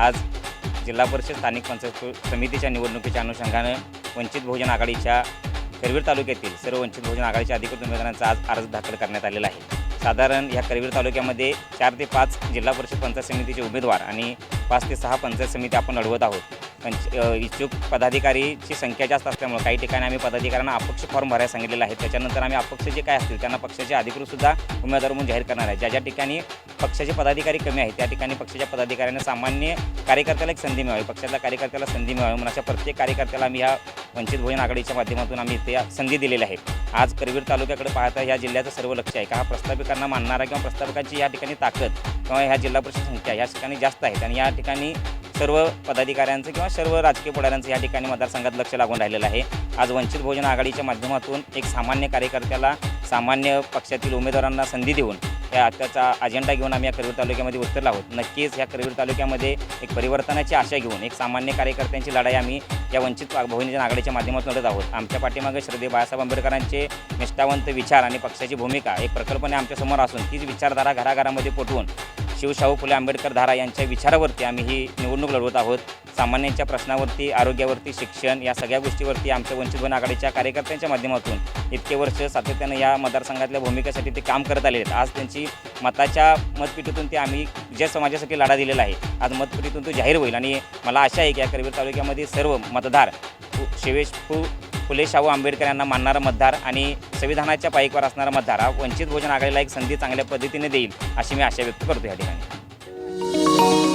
आज जिल्हा परिषद स्थानिक पंचायत समितीच्या निवडणुकीच्या अनुषंगानं वंचित बहुजन आघाडीच्या करवीर तालुक्यातील सर्व वंचित बहुजन आघाडीच्या अधिकृत उमेदवारांचा आज अर्ज दाखल करण्यात आलेला आहे. साधारण ह्या करवीर तालुक्यामध्ये चार ते पाच जिल्हा परिषद पंचायत समितीचे उमेदवार आणि पाच ते सहा पंचायत समिती आपण लढवत आहोत. पंच इच्छुक पदाधिकारीची संख्या जास्त असल्यामुळे काही ठिकाणी आम्ही पदाधिकाऱ्यांना अपक्ष फॉर्म भरायला सांगितलेलं आहे. त्याच्यानंतर आम्ही अपक्ष जे काय असतील त्यांना पक्षाचे अधिकृतसुद्धा उमेदवार म्हणून जाहीर करणार आहे. ज्या ज्या ठिकाणी पक्षाचे पदाधिकारी कमी आहेत त्या ठिकाणी पक्षाच्या पदाधिकाऱ्यांना सामान्य कार्यकर्त्याला एक संधी मिळावी पक्षातल्या कार्यकर्त्याला संधी मिळावी म्हणून अशा प्रत्येक कार्यकर्त्याला आम्ही ह्या वंचित बहुजन आघाडीच्या माध्यमातून आम्ही ते संधी दिलेल्या आहे आज करवीर तालुक्याकडे पाहता या जिल्ह्याचं सर्व लक्ष आहे. का हा प्रस्थापिकांना मानणारा किंवा प्रस्थापिकांची या ठिकाणी ताकद किंवा ह्या जिल्हा परिषद संख्या या ठिकाणी जास्त आहेत आणि या ठिकाणी सर्व पदाधिकाऱ्यांचं किंवा सर्व राजकीय पुढाऱ्यांचं या ठिकाणी मतदारसंघात लक्ष लागून राहिलेलं आहे. आज वंचित बहुजन आघाडीच्या माध्यमातून एक सामान्य कार्यकर्त्याला सामान्य पक्षातील उमेदवारांना संधी देऊन या त्याचा अजेंडा घेऊन आम्ही या करवीर तालुक्यामध्ये उतरला आहोत. नक्कीच या करवीर तालुक्यामध्ये एक परिवर्तनाची आशा घेऊन एक सामान्य कार्यकर्त्यांची लढाई आम्ही या वंचित बहुजन आघाडीच्या माध्यमातून लढत आहोत. आमच्या पाठीमागे श्रद्धे बाळासाहेब आंबेडकरांचे निष्ठावंत विचार आणि पक्षाची भूमिका एक प्रकल्पने आमच्यासमोर असून तीच विचारधारा घराघरामध्ये पोटवून शिवशाहू फुले आंबेडकर धारा यांच्या विचारावरती आम्ही ही निवडणूक लढवत आहोत. सामान्यांच्या प्रश्नावरती आरोग्यावरती शिक्षण या सगळ्या गोष्टीवरती आमच्या वंचित वन आघाडीच्या कार्यकर्त्यांच्या माध्यमातून इतके वर्ष सातत्यानं या मतदारसंघातल्या भूमिकेसाठी ते काम करत आले आहेत. आज त्यांची मताच्या मतपेटीतून ते आम्ही ज्या समाजासाठी लढा दिलेला आहे आज मतपेटीतून तो जाहीर होईल. आणि मला आशा आहे की या करवीर तालुक्यामध्ये सर्व मतदार फु- शिवेश फुले शाहू आंबेडकर यांना मानणारा मतदार आणि संविधानाच्या पाईकवर असणारा मतदार हा वंचित भोजन आघाडीला एक संधी चांगल्या पद्धतीने देईल अशी मी आशा व्यक्त करतो या ठिकाणी.